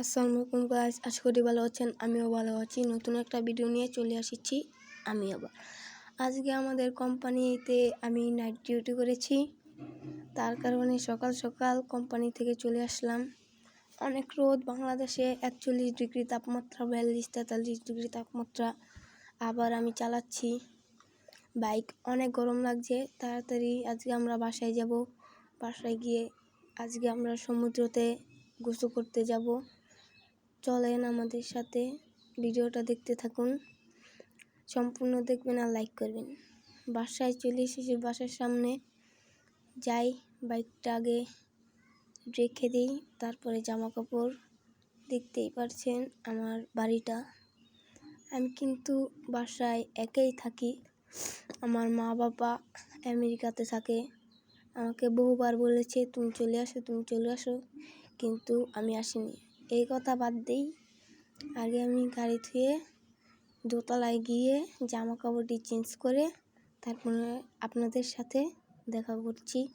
আসসালামু আলাইকুম আশা করি ভালো আছেন, আমিও ভালো আছি। নতুন একটা ভিডিও নিয়ে চলে আসছি আমি আবার। আজকে আমাদের কোম্পানিতে আমি নাইট ডিউটি করেছি। তার কারণে সকাল সকাল কোম্পানি থেকে চলে আসলাম। অনেক রোদ, বাংলাদেশে একচল্লিশ ডিগ্রি তাপমাত্রা, বিয়াল্লিশ তেতাল্লিশ ডিগ্রি তাপমাত্রা। আবার আমি চালাচ্ছি। বাইক অনেক গরম লাগছে, তাড়াতাড়ি আজকে আমরা বাসায় যাব। বাসায় গিয়ে আজকে আমরা সমুদ্রতে গোসল করতে যাব। চলেন আমাদের সাথে ভিডিওটা দেখতে থাকুন। সম্পূর্ণ দেখবেন আর লাইক করবেন। বাসায় চলে এসেছি, বাসার সামনে। যাই, বাইকটা আগে রেখে দিই, তারপরে জামা কাপড় দেখতেই পারছেন আমার বাড়িটা। আমি কিন্তু বাসায় একাই থাকি। আমার মা বাবা আমেরিকাতে থাকে। আমাকে বহুবার বলেছে, তুমি চলে আসো, তুমি চলে আসো। কিন্তু আমি আসিনি। এই কথা বাদ দিই। আগে আমি গাড়ি ধুয়ে দোতলায় গিয়ে জামা কাপড়টি চেঞ্জ করে তারপরে আপনাদের সাথে দেখা করছি।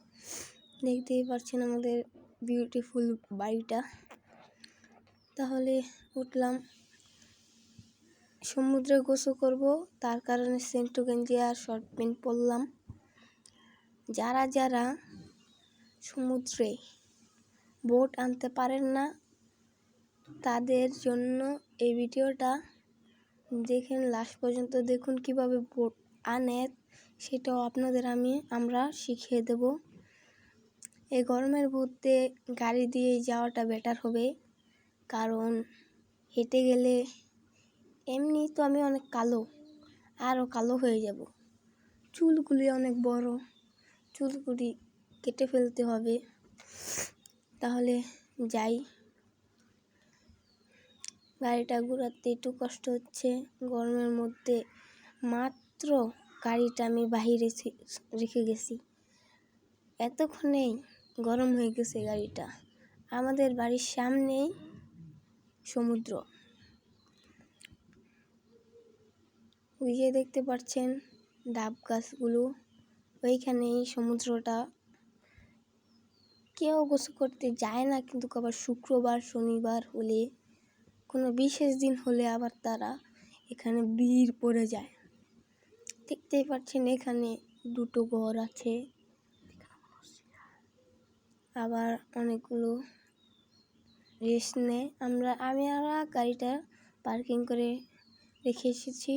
দেখতেই পাচ্ছেন আমাদের বিউটিফুল বাড়িটা। তাহলে উঠলাম। সমুদ্রে গোসল করব, তার কারণে সেন্টু গেঞ্জি আর শর্ট প্যান্ট পরলাম। যারা যারা সমুদ্রে বোট আনতে পারেন না তাদের জন্য এই ভিডিওটা দেখেন, লাস্ট পর্যন্ত দেখুন কীভাবে আনে, সেটাও আপনাদের আমি, আমরা শিখিয়ে দেব। এই গরমের মধ্যে গাড়ি দিয়ে যাওয়াটা বেটার হবে, কারণ হেঁটে গেলে এমনি তো আমি অনেক কালো আরও কালো হয়ে যাব। চুলগুলি অনেক বড়, চুলগুলি কেটে ফেলতে হবে। তাহলে যাই। গাড়িটা ঘোরাতে একটু কষ্ট হচ্ছে। গরমের মধ্যে মাত্র গাড়িটা আমি বাহিরে রেখে গেছি। এতক্ষণেই গরম হয়ে গেছে গাড়িটা। আমাদের বাড়ির সামনেই সমুদ্র। ওই যে দেখতে পাচ্ছেন ডাব গাছগুলো। ওইখানেই সমুদ্রটা। কেউ গোসল করতে যায় না, কিন্তু আবার শুক্রবার, শনিবার হলে কোনো বিশেষ দিন হলে আবার তারা এখানে ভিড় পড়ে যায়। দেখতেই পাচ্ছেন এখানে দুটো ঘর আছে। আবার অনেকগুলো রেস্ট নেয়। আমরা, আমি আমরা গাড়িটা পার্কিং করে রেখে এসেছি।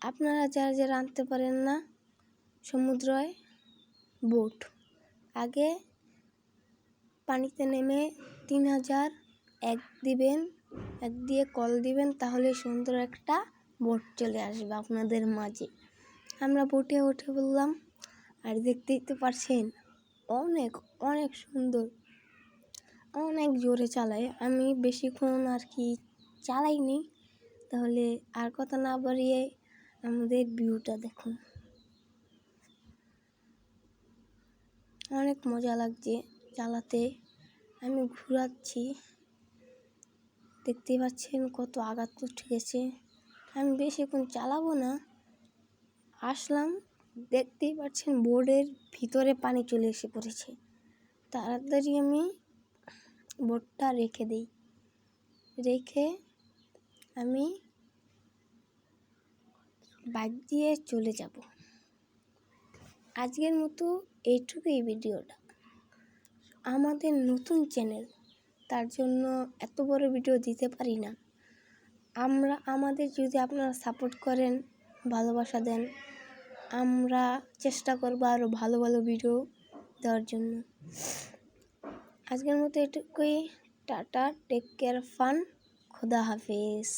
আপনারা যারা যারা আনতে পারেন না, সমুদ্রয় বোট। আগে পানিতে নেমে তিন হাজার এক দিবেন। দিয়ে কল দিবেন, তাহলে সুন্দর একটা বোট চলে আসবে আপনাদের মাঝে। আমরা বোটে উঠে বললাম, আর দেখতেই তো পারছেন, অনেক অনেক সুন্দর, অনেক জোরে চালায়। আমি বেশিক্ষণ আর কি চালাইনি, তাহলে আর কথা না বাড়িয়ে আমাদের ভিউটা দেখুন। অনেক মজা লাগছে চালাতে। আমি ঘোরাচ্ছি। দেখতেই পাচ্ছেন কত আঘাত গেছে আমি বেশিক্ষণ চালাবো না। আসলাম, দেখতেই পাচ্ছেন বোর্ডের ভিতরে পানি চলে এসে পড়েছে। তাড়াতাড়ি আমি বোর্ডটা রেখে দিই। রেখে আমি বাইক দিয়ে চলে যাব। আজকের মতো এইটুকুই ভিডিওটা। আমাদের নতুন চ্যানেল তার জন্য এত বড় ভিডিও দিতে পারি না। আমরা, আমাদের যদি আপনারা সাপোর্ট করেন, ভালোবাসা দেন, আমরা চেষ্টা করব আরও ভালো ভালো ভিডিও দেওয়ার জন্য। আজকের মতো এটুকুই। টাটা টেক কেয়ার ফান খোদা হাফিজ।